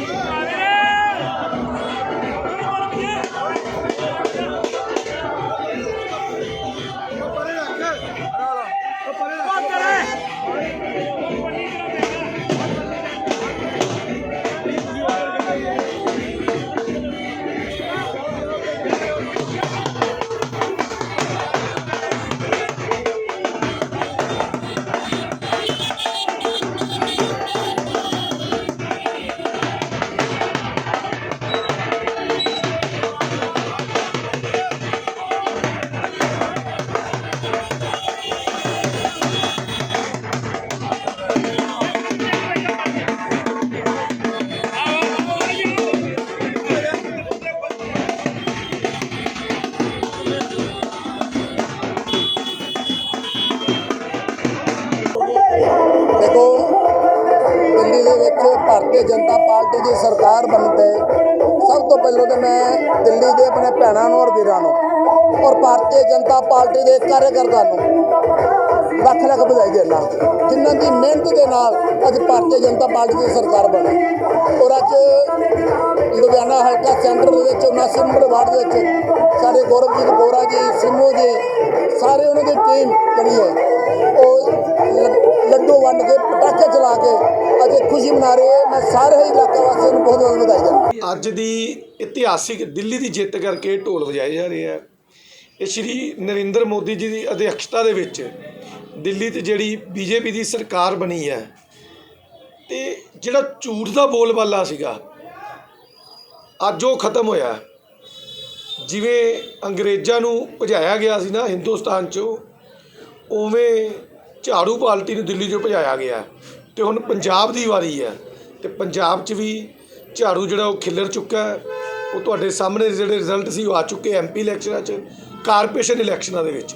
Yeah. ਮੈਂ ਦਿੱਲੀ ਦੇ ਆਪਣੇ ਭੈਣਾਂ ਨੂੰ ਔਰ ਵੀਰਾਂ ਨੂੰ ਔਰ ਭਾਰਤੀ ਜਨਤਾ ਪਾਰਟੀ ਦੇ ਕਾਰਜਕਰਤਾ ਨੂੰ ਲੱਖ ਲੱਖ ਵਧਾਈ ਦੇਣਾ। ਜਿਨ੍ਹਾਂ ਦੀ ਮਿਹਨਤ ਦੇ ਨਾਲ ਅੱਜ ਭਾਰਤੀ ਜਨਤਾ ਪਾਰਟੀ ਦੀ ਸਰਕਾਰ ਬਣੀ। ਔਰ ਅੱਜ ਲੁਧਿਆਣਾ ਹਲਕਾ ਸੈਂਟਰ ਦੇ ਵਿੱਚ 79 ਨੰਬਰ ਵਾਰਡ ਦੇ ਵਿੱਚ ਸਾਡੇ ਗੌਰਵਜੀਤ ਗੋਰਾ ਜੀ, ਸਿੰਮੂ ਜੀ, ਸਾਰੇ ਉਹਨਾਂ ਦੀ ਟੀਮ ਜਿਹੜੀ ਹੈ। ਉਹ ਵੰਡ ਕੇ ਪਟਾਕੇ ਚਲਾ ਕੇ ਅੱਜ ਖੁਸ਼ੀ ਮਨਾ ਰਹੇ ਹੈ ਮੈਂ ਸਾਰੇ ਹੀ ਵਾਸੀਆਂ ਨੂੰ ਬਹੁਤ ਬਹੁਤ ਵਧਾਈ ਦਿੰਦਾ। ਅੱਜ ਦੀ ਇਤਿਹਾਸਿਕ ਦਿੱਲੀ ਦੀ ਜਿੱਤ ਕਰਕੇ ਢੋਲ ਵਜਾਏ ਜਾ ਰਹੇ ਆ। ਇਹ ਸ਼੍ਰੀ ਨਰਿੰਦਰ ਮੋਦੀ ਜੀ ਦੀ ਅਧਿਕਸ਼ਤਾ ਦੇ ਵਿੱਚ ਦਿੱਲੀ ਤੇ ਜਿਹੜੀ ਬੀਜੇਪੀ ਦੀ ਸਰਕਾਰ ਬਣੀ ਹੈ, ਤੇ ਜਿਹੜਾ ਝੂਠ ਦਾ ਬੋਲਬਾਲਾ ਸੀਗਾ, ਅੱਜ ਉਹ ਖਤਮ ਹੋਇਆ। ਜਿਵੇਂ ਅੰਗਰੇਜ਼ਾਂ ਨੂੰ ਭਜਾਇਆ ਗਿਆ ਸੀ ਨਾ ਹਿੰਦੁਸਤਾਨ 'ਚੋਂ, ਉਵੇਂ ਝਾੜੂ ਪਾਰਟੀ ਨੂੰ ਦਿੱਲੀ 'ਚੋਂ ਭਜਾਇਆ ਗਿਆ ਤੇ ਹੁਣ ਪੰਜਾਬ ਦੀ ਵਾਰੀ ਹੈ ਤੇ ਪੰਜਾਬ 'ਚ ਵੀ ਝਾੜੂ ਜਿਹੜਾ ਉਹ ਖਿੱਲਰ ਚੁੱਕਾ ਹੈ। ਉਹ ਤੁਹਾਡੇ ਸਾਹਮਣੇ ਜਿਹੜੇ ਰਿਜ਼ਲਟ ਸੀ ਉਹ ਆ ਚੁੱਕੇ ਐਮਪੀ ਇਲੈਕਸ਼ਨਾਂ 'ਚ ਕਾਰਪੋਰੇਸ਼ਨ ਇਲੈਕਸ਼ਨਾਂ ਦੇ ਵਿੱਚ।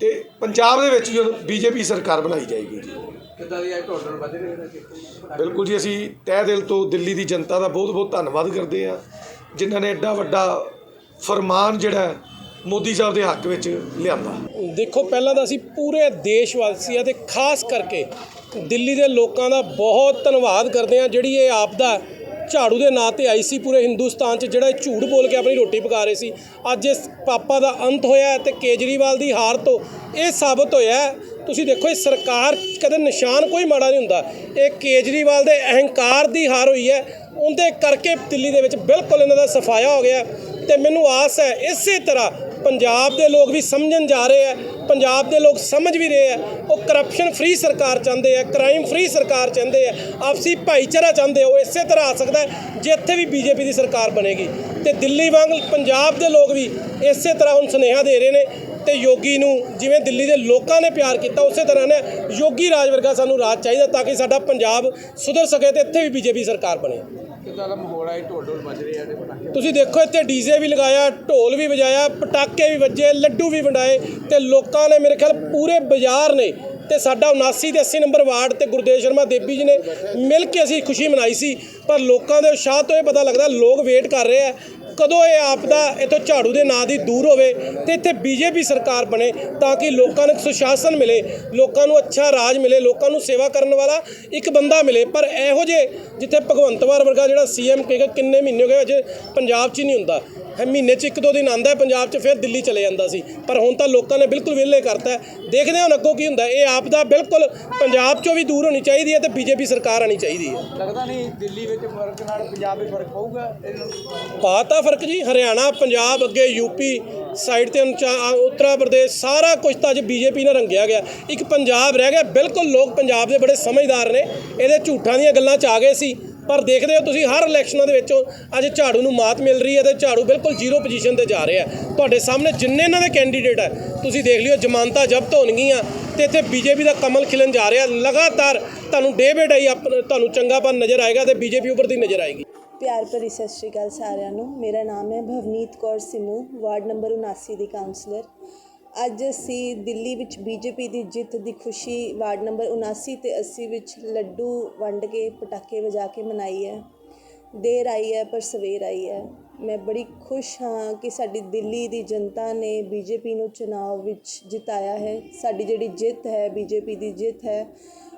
ਤੇ ਪੰਜਾਬ ਦੇ ਵਿੱਚ ਹੁਣ ਬੀਜੇਪੀ ਸਰਕਾਰ ਬਣਾਈ ਜਾਏਗੀ ਜੀ। ਕਿੱਦਾਂ ਦੀ ਹੈ ਟੋਟਲ ਵਧ ਰਹੇ ਨੇ ਬਿਲਕੁਲ ਜੀ ਅਸੀਂ ਤਹਿ ਦਿਲ ਤੋਂ ਦਿੱਲੀ ਦੀ ਜਨਤਾ ਦਾ ਬਹੁਤ ਬਹੁਤ ਧੰਨਵਾਦ ਕਰਦੇ ਹਾਂ। ਜਿਨ੍ਹਾਂ ਨੇ ਐਡਾ ਵੱਡਾ ਫਰਮਾਨ ਜਿਹੜਾ ਮੋਦੀ ਸਾਹਿਬ ਦੇ ਹੱਕ ਵਿੱਚ ਲਿਆਂਦਾ। ਦੇਖੋ, ਪਹਿਲਾਂ ਤਾਂ ਅਸੀਂ ਪੂਰੇ ਦੇਸ਼ ਵਾਸੀਆਂ ਤੇ ਖਾਸ ਕਰਕੇ ਦਿੱਲੀ ਦੇ ਲੋਕਾਂ ਦਾ ਬਹੁਤ ਧੰਨਵਾਦ ਕਰਦੇ ਹਾਂ ਜਿਹੜੀ ਇਹ ਆਪਦਾ ਝਾੜੂ ਦੇ ਨਾਂ ਤੇ ਆਈ ਸੀ ਪੂਰੇ ਹਿੰਦੁਸਤਾਨ 'ਚ, ਜਿਹੜਾ ਇਹ ਝੂਠ ਬੋਲ ਕੇ ਆਪਣੀ ਰੋਟੀ ਪਕਾ ਰਹੇ ਸੀ। ਅੱਜ ਇਸ ਪਾਪਾ ਦਾ ਅੰਤ ਹੋਇਆ ਹੈ ਤੇ ਕੇਜਰੀਵਾਲ ਦੀ ਹਾਰ ਤੋਂ ਇਹ ਸਾਬਤ ਹੋਇਆ ਤੁਸੀਂ ਦੇਖੋ, ਇਹ ਸਰਕਾਰ ਕਦੇ ਨਿਸ਼ਾਨ ਕੋਈ ਮਾੜਾ ਨਹੀਂ ਹੁੰਦਾ। ਇਹ ਕੇਜਰੀਵਾਲ ਦੇ ਅਹੰਕਾਰ ਦੀ ਹਾਰ ਹੋਈ ਹੈ। ਉਹਦੇ ਕਰਕੇ ਦਿੱਲੀ ਦੇ ਵਿੱਚ ਬਿਲਕੁਲ ਇਹਨਾਂ ਦਾ ਸਫਾਇਆ ਹੋ ਗਿਆ ਤੇ ਮੈਨੂੰ ਆਸ ਹੈ ਇਸੇ ਤਰ੍ਹਾਂ ਪੰਜਾਬ ਦੇ ਲੋਕ ਵੀ ਸਮਝਣ ਜਾ ਰਹੇ ਆ, ਪੰਜਾਬ ਦੇ ਲੋਕ ਸਮਝ ਵੀ ਰਹੇ ਆ, ਉਹ ਕਰਪਸ਼ਨ ਫ੍ਰੀ ਸਰਕਾਰ ਚਾਹੁੰਦੇ ਆ ਕ੍ਰਾਈਮ ਫ੍ਰੀ ਸਰਕਾਰ ਚਾਹੁੰਦੇ ਆ, ਆਪਸੀ ਭਾਈਚਾਰਾ ਚਾਹੁੰਦੇ ਆ, ਉਹ ਇਸੇ ਤਰ੍ਹਾਂ ਆ ਸਕਦਾ ਹੈ ਜੇ ਇੱਥੇ ਵੀ ਬੀਜੇਪੀ ਦੀ ਸਰਕਾਰ ਬਣੇਗੀ। ਤੇ ਦਿੱਲੀ ਵਾਂਗ ਪੰਜਾਬ ਦੇ ਲੋਕ ਵੀ ਇਸੇ ਤਰ੍ਹਾਂ ਹੁਣ ਸੁਨੇਹਾ ਦੇ ਰਹੇ ਨੇ ਤੇ ਯੋਗੀ ਨੂੰ ਜਿਵੇਂ ਦਿੱਲੀ ਦੇ ਲੋਕਾਂ ਨੇ ਪਿਆਰ ਕੀਤਾ, ਉਸੇ ਤਰ੍ਹਾਂ ਨੇ ਯੋਗੀ ਰਾਜ ਵਰਗਾ ਸਾਨੂੰ ਰਾਜ ਚਾਹੀਦਾ ਤਾਂ ਕਿ ਸਾਡਾ ਪੰਜਾਬ ਸੁਧਰ ਸਕੇ ਤੇ ਇੱਥੇ ਵੀ ਬੀਜੇਪੀ ਸਰਕਾਰ ਬਣੇ। ਕਿੱਦਾਂ ਦਾ ਮਾਹੌਲ ਹੈ ਢੋਲ ਢੋਲ ਵੱਜ ਰਹੇ ਆ ਤੇ ਪਟਾਕੇ ਤੁਸੀਂ ਦੇਖੋ, ਇੱਥੇ ਡੀਜ਼ੇ ਵੀ ਲਗਾਇਆ, ਢੋਲ ਵੀ ਵਜਾਇਆ, ਪਟਾਕੇ ਵੀ ਵੱਜੇ, ਲੱਡੂ ਵੀ ਵੰਡਾਏ ਤੇ ਲੋਕਾਂ ਨੇ ਮੇਰੇ ਖਿਆਲ ਪੂਰੇ ਬਾਜ਼ਾਰ ਨੇ ਤੇ ਸਾਡਾ 79 ਤੇ 80 ਨੰਬਰ ਵਾਰਡ ਤੇ ਗੁਰਦੇਵ ਸ਼ਰਮਾ ਦੇਵੀ ਜੀ ਨੇ ਮਿਲ ਕੇ ਅਸੀਂ ਖੁਸ਼ੀ ਮਨਾਈ ਸੀ, ਪਰ ਲੋਕਾਂ ਦੇ ਉਤਸ਼ਾਹ ਤੋਂ ਇਹ ਪਤਾ ਲੱਗਦਾ ਲੋਕ ਵੇਟ ਕਰ ਰਹੇ ਆ ਕਦੋਂ ਇਹ ਆਪਦਾ ਇਥੋਂ ਝਾੜੂ ਦੇ ਨਾਂ ਦੀ ਦੂਰ ਹੋਵੇ ਤੇ ਇੱਥੇ ਬੀਜੇਪੀ ਸਰਕਾਰ ਬਣੇ ਤਾਂ ਕਿ ਲੋਕਾਂ ਨੂੰ ਸੁਸ਼ਾਸਨ ਮਿਲੇ, ਲੋਕਾਂ ਨੂੰ ਅੱਛਾ ਰਾਜ ਮਿਲੇ, ਲੋਕਾਂ ਨੂੰ ਸੇਵਾ ਕਰਨ ਵਾਲਾ ਇੱਕ ਬੰਦਾ ਮਿਲੇ। ਪਰ ਇਹੋ ਜੇ ਜਿੱਥੇ ਭਗਵੰਤ ਮਾਨ ਵਰਗਾ ਜਿਹੜਾ ਸੀਐਮ ਕਹੇਗਾ ਕਿੰਨੇ ਮਹੀਨੇ ਹੋ ਗਏ, ਅਜੇ ਪੰਜਾਬ 'ਚ ਹੀ ਨਹੀਂ ਹੁੰਦਾ। ਮਹੀਨੇ 'ਚ ਇੱਕ ਦੋ ਦਿਨ ਆਂਦਾ ਪੰਜਾਬ 'ਚ ਫਿਰ ਦਿੱਲੀ ਚਲੇ ਜਾਂਦਾ ਸੀ। ਪਰ ਹੁਣ ਤਾਂ ਲੋਕਾਂ ਨੇ ਬਿਲਕੁਲ ਵਿਹਲੇ ਕਰਤਾ। ਦੇਖਦੇ ਹਾਂ ਹੁਣ ਅੱਗੋਂ ਕੀ ਹੁੰਦਾ। ਇਹ ਆਪ ਦਾ ਬਿਲਕੁਲ ਪੰਜਾਬ 'ਚੋਂ ਵੀ ਦੂਰ ਹੋਣੀ ਚਾਹੀਦੀ ਹੈ ਤੇ ਬੀਜੇਪੀ ਸਰਕਾਰ ਆਣੀ ਚਾਹੀਦੀ ਹੈ। ਲੱਗਦਾ ਨਹੀਂ ਦਿੱਲੀ ਵਿੱਚ ਫ਼ਰਕ ਨਾਲ ਪੰਜਾਬ ਵਿੱਚ ਫ਼ਰਕ ਪਊਗਾ? ਨੂੰ ਪਾਤਾ ਫ਼ਰਕ ਜੀ ਹਰਿਆਣਾ ਪੰਜਾਬ ਅੱਗੇ ਯੂਪੀ ਸਾਈਡ ਤੇ ਉੱਤਰ ਪ੍ਰਦੇਸ਼ ਸਾਰਾ ਕੁਝ ਤਾਂ ਅੱਜ ਬੀਜੇਪੀ ਨਾਲ ਰੰਗਿਆ ਗਿਆ। ਇੱਕ ਪੰਜਾਬ ਰਹਿ ਗਿਆ। ਬਿਲਕੁਲ ਲੋਕ ਪੰਜਾਬ ਦੇ ਬੜੇ ਸਮਝਦਾਰ ਨੇ। ਇਹਦੇ ਝੂਠਾਂ ਦੀਆਂ ਗੱਲਾਂ 'ਚ ਆ ਗਏ ਸੀ। ਪਰ ਦੇਖਦੇ ਹੋ ਤੁਸੀਂ ਹਰ ਇਲੈਕਸ਼ਨਾਂ ਦੇ ਵਿੱਚੋਂ ਅੱਜ ਝਾੜੂ ਨੂੰ ਮਾਤ ਮਿਲ ਰਹੀ ਹੈ ਤੇ ਝਾੜੂ ਬਿਲਕੁਲ ਜ਼ੀਰੋ ਪੋਜੀਸ਼ਨ ਤੇ ਜਾ ਰਿਹਾ ਤੁਹਾਡੇ ਸਾਹਮਣੇ ਜਿੰਨੇ ਇਹਨਾਂ ਦੇ ਕੈਂਡੀਡੇਟ ਹੈ, ਤੁਸੀਂ ਦੇਖ ਲਿਓ ਜ਼ਮਾਨਤਾਂ ਜ਼ਬਤ ਹੋਣਗੀਆਂ ਤੇ ਇੱਥੇ ਬੀਜੇਪੀ ਦਾ ਕਮਲ ਖਿਲਣ ਜਾ ਰਿਹਾ, ਲਗਾਤਾਰ ਤੁਹਾਨੂੰ ਡੇ ਬਾਏ ਡੇ ਤੁਹਾਨੂੰ ਚੰਗਾਪਨ ਨਜ਼ਰ ਆਏਗਾ ਤੇ ਬੀਜੇਪੀ ਉੱਪਰ ਦੀ ਨਜ਼ਰ ਆਏਗੀ। ਪਿਆਰ ਭਰੀ ਸਤਿ ਸ਼੍ਰੀ ਅਕਾਲ ਸਾਰਿਆਂ ਨੂੰ। ਮੇਰਾ ਨਾਮ ਹੈ ਭਵਨੀਤ ਕੌਰ ਸਿਮੂ, ਵਾਰਡ ਨੰਬਰ 79 ਦੀ ਕਾਉਂਸਲਰ ਅੱਜ ਅਸੀਂ ਦਿੱਲੀ ਵਿੱਚ ਬੀਜੇਪੀ ਦੀ ਜਿੱਤ ਦੀ ਖੁਸ਼ੀ ਵਾਰਡ ਨੰਬਰ 79 ਤੇ 80 ਵਿੱਚ ਲੱਡੂ ਵੰਡ ਕੇ, ਪਟਾਕੇ ਵਜਾ ਕੇ ਮਨਾਈ ਹੈ। ਦੇਰ ਆਈ ਹੈ, ਪਰ ਸਵੇਰ ਆਈ ਹੈ। ਮੈਂ ਬੜੀ ਖੁਸ਼ ਹਾਂ ਕਿ ਸਾਡੀ ਦਿੱਲੀ ਦੀ ਜਨਤਾ ਨੇ ਬੀਜੇਪੀ ਨੂੰ ਚੁਣਾਵ ਵਿੱਚ ਜਿਤਾਇਆ ਹੈ। ਸਾਡੀ ਜਿਹੜੀ ਜਿੱਤ ਹੈ, ਬੀਜੇਪੀ ਦੀ ਜਿੱਤ ਹੈ,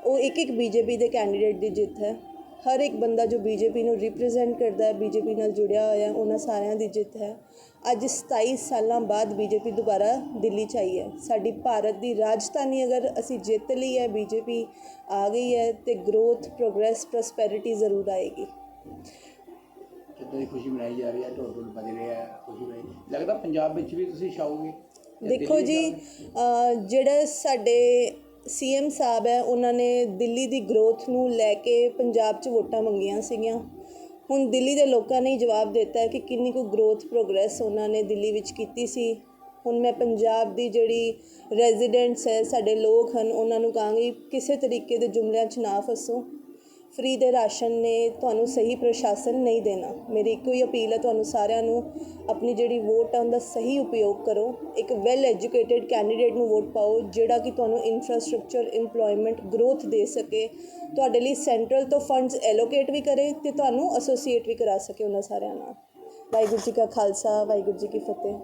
ਉਹ ਇੱਕ ਇੱਕ ਬੀਜੇਪੀ ਦੇ ਕੈਂਡੀਡੇਟ ਦੀ ਜਿੱਤ ਹੈ। ਹਰ ਇੱਕ ਬੰਦਾ ਜੋ ਬੀਜੇਪੀ ਨੂੰ ਰਿਪਰੈਜ਼ੈਂਟ ਕਰਦਾ ਹੈ ਬੀਜੇਪੀ ਨਾਲ ਜੁੜਿਆ ਹੋਇਆ ਉਹਨਾਂ ਸਾਰਿਆਂ ਦੀ ਜਿੱਤ ਹੈ। ਅੱਜ 27 ਸਾਲਾਂ ਬਾਅਦ ਬੀਜੇਪੀ ਦੁਬਾਰਾ ਦਿੱਲੀ 'ਚ ਆਈ ਹੈ। ਸਾਡੀ ਭਾਰਤ ਦੀ ਰਾਜਧਾਨੀ ਅਗਰ ਅਸੀਂ ਜਿੱਤ ਲਈ ਹੈ ਬੀਜੇਪੀ ਆ ਗਈ ਹੈ ਤੇ ਗਰੋਥ ਪ੍ਰੋਗਰੈਸ ਪ੍ਰੋਸਪੈਰਿਟੀ ਜ਼ਰੂਰ ਆਏਗੀ। ਕਿੱਦਾਂ ਦੀ ਖੁਸ਼ੀ ਮਨਾਈ ਜਾ ਰਹੀ ਹੈ? ਢੋਲ ਢੋਲ ਵੱਜ ਰਹੇ ਆ ਖੁਸ਼ੀ ਮਨਾਈ। ਲੱਗਦਾ ਪੰਜਾਬ ਵਿੱਚ ਵੀ ਤੁਸੀਂ ਛਾਓਗੇ ਦੇਖੋ ਜੀ ਜਿਹੜੇ ਸਾਡੇ ਸੀਐਮ ਸਾਹਿਬ ਹੈ, ਉਹਨਾਂ ਨੇ ਦਿੱਲੀ ਦੀ ਗਰੋਥ ਨੂੰ ਲੈ ਕੇ ਪੰਜਾਬ 'ਚ ਵੋਟਾਂ ਮੰਗੀਆਂ ਸੀਗੀਆਂ। ਹੁਣ ਦਿੱਲੀ ਦੇ ਲੋਕਾਂ ਨੇ ਹੀ ਜਵਾਬ ਦਿੱਤਾ ਹੈ ਕਿ ਕਿੰਨੀ ਕੁ ਗਰੋਥ ਪ੍ਰੋਗਰੈਸ ਉਹਨਾਂ ਨੇ ਦਿੱਲੀ ਵਿੱਚ ਕੀਤੀ ਸੀ। ਹੁਣ ਮੈਂ ਪੰਜਾਬ ਦੀ ਜਿਹੜੀ ਰੈਜ਼ੀਡੈਂਟਸ ਹੈ, ਸਾਡੇ ਲੋਕ ਹਨ, ਉਹਨਾਂ ਨੂੰ ਕਹਾਂਗੀ, ਕਿਸੇ ਤਰੀਕੇ ਦੇ ਜੁਮਲਿਆਂ 'ਚ ਨਾ ਫਸੋ। ਫ੍ਰੀ ਦੇ ਰਾਸ਼ਨ ਨੇ ਤੁਹਾਨੂੰ ਸਹੀ ਪ੍ਰਸ਼ਾਸਨ ਨਹੀਂ ਦੇਣਾ। ਮੇਰੀ ਇੱਕੋ ਹੀ ਅਪੀਲ ਹੈ, ਤੁਹਾਨੂੰ ਸਾਰਿਆਂ ਨੂੰ ਆਪਣੀ ਜਿਹੜੀ ਵੋਟ ਆ ਉਹਦਾ ਸਹੀ ਉਪਯੋਗ ਕਰੋ। ਇੱਕ ਵੈਲ ਐਜੂਕੇਟਿਡ ਕੈਂਡੀਡੇਟ ਨੂੰ ਵੋਟ ਪਾਓ, ਜਿਹੜਾ ਕਿ ਤੁਹਾਨੂੰ ਇਨਫਰਾਸਟ੍ਰਕਚਰ ਏਮਪਲੋਇਮੈਂਟ ਗਰੋਥ ਦੇ ਸਕੇ। ਤੁਹਾਡੇ ਲਈ ਸੈਂਟਰਲ ਤੋਂ ਫੰਡਸ ਐਲੋਕੇਟ ਵੀ ਕਰੇ ਤੇ ਤੁਹਾਨੂੰ ਐਸੋਸੀਏਟ ਵੀ ਕਰਾ ਸਕੇ ਉਹਨਾਂ ਸਾਰਿਆਂ ਨਾਲ। ਵਾਹਿਗੁਰੂ ਜੀ ਕਾ ਖਾਲਸਾ, ਵਾਹਿਗੁਰੂ ਜੀ ਕੀ ਫਤਿਹ।